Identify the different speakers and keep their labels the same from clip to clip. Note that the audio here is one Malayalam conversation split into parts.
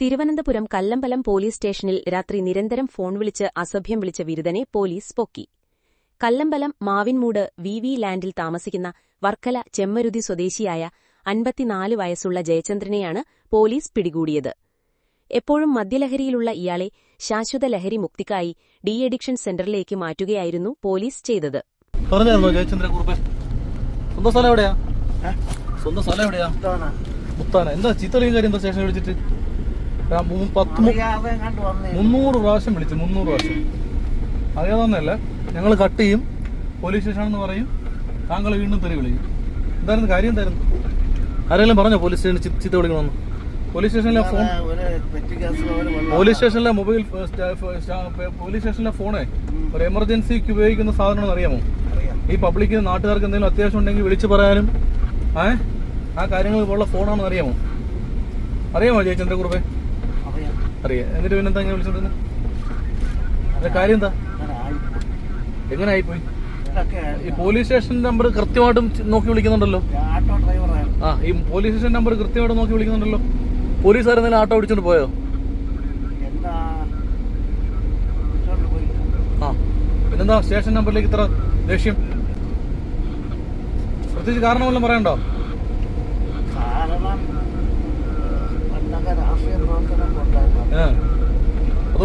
Speaker 1: തിരുവനന്തപുരം കല്ലമ്പലം പോലീസ് സ്റ്റേഷനിൽ രാത്രി നിരന്തരം ഫോൺ വിളിച്ച് അസഭ്യം വിളിച്ച വിരുദനെ പോലീസ് പൊക്കി. കല്ലമ്പലം മാവിൻമൂട് വി വി ലാൻഡിൽ താമസിക്കുന്ന വർക്കല ചെമ്മരുതി സ്വദേശിയായ അൻപത്തിനാല് വയസ്സുള്ള ജയചന്ദ്രനെയാണ് പോലീസ് പിടികൂടിയത്. എപ്പോഴും മദ്യലഹരിയിലുള്ള ഇയാളെ ശാശ്വത ലഹരി മുക്തിക്കായി ഡി അഡിക്ഷൻ സെന്ററിലേക്ക് മാറ്റുകയായിരുന്നു പോലീസ് ചെയ്തത്.
Speaker 2: സ്വന്തം സ്ഥലം എവിടെയാ? സ്വന്തം സ്ഥലം എവിടെയാ? മുത്താന എന്താ ചീത്തളിയും കാര്യം എന്താ സ്റ്റേഷനിൽ വിളിച്ചിട്ട്? മുന്നൂറ് പ്രാവശ്യം വിളിച്ചു മുന്നൂറ് പ്രാവശ്യം. അറിയാതൊന്നല്ല ഞങ്ങൾ കട്ട് ചെയ്യും പോലീസ് സ്റ്റേഷനാണെന്ന് പറയും താങ്കൾ വീണ്ടും തെറി വിളിക്കും. എന്തായിരുന്നു കാര്യം എന്തായിരുന്നു? ആരെങ്കിലും പറഞ്ഞോ പോലീസ് സ്റ്റേഷനിൽ ചീത്ത വിളിക്കണമെന്ന് പോലീസ് സ്റ്റേഷനിലെ ഫോൺ പോലീസ് സ്റ്റേഷനിലെ മൊബൈൽ പോലീസ് സ്റ്റേഷനിലെ ഫോണേ ഒരു എമർജൻസിക്ക് ഉപയോഗിക്കുന്ന സാധനമാണെന്ന് അറിയാമോ?
Speaker 3: അറിയാം
Speaker 2: ഈ പബ്ലിക്കിന് നാട്ടുകാർക്ക് എന്തെങ്കിലും അത്യാവശ്യം ഉണ്ടെങ്കിൽ വിളിച്ചു പറയാനും ഏ? ആ കാര്യങ്ങൾ ഉള്ള ഫോണാണെന്ന് അറിയാമോ? അറിയാമോ ജയചന്ദ്രകുറുപ്പേ
Speaker 3: അറിയാം.
Speaker 2: എന്നിട്ട് പിന്നെ എന്താ വിളിച്ചോണ്ടിരുന്നത് അതിന്റെ കാര്യം എന്താ? എങ്ങനെ ആയിപ്പോയി? ഈ പോലീസ് സ്റ്റേഷൻ നമ്പർ കൃത്യമായിട്ടും നോക്കി വിളിക്കുന്നുണ്ടല്ലോ. ആ ഈ പോലീസ് സ്റ്റേഷൻ നമ്പർ കൃത്യമായിട്ട് നോക്കി വിളിക്കുന്നുണ്ടല്ലോ. പോലീസുകാർ എന്തെങ്കിലും ആട്ടോ പിടിച്ചോണ്ട് പോയോ? ആ പിന്നെന്താ? സ്റ്റേഷൻ നമ്പറിലേക്ക് ഇത്ര ദേഷ്യം? പ്രത്യേകിച്ച് കാരണം വല്ലതും പറയണ്ടോ?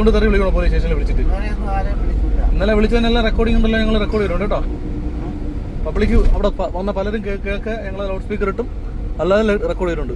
Speaker 2: അതുകൊണ്ട് തെറി വിളിക്കണോ? പോലീസ് സ്റ്റേഷനിൽ വിളിച്ചിട്ട്. ഇന്നലെ വിളിച്ചതിനെല്ലാം റെക്കോർഡിംഗ് ഉണ്ടല്ലോ ഞങ്ങൾ റെക്കോർഡ് ചെയ്തിട്ടുണ്ട് കേട്ടോ. പബ്ലിക് അവിടെ വന്ന പലരും കേൾക്കെ ഞങ്ങൾ ലൗഡ് സ്പീക്കർ ഇട്ടും അല്ലാതെ റെക്കോർഡ് ചെയ്തിട്ടുണ്ട്.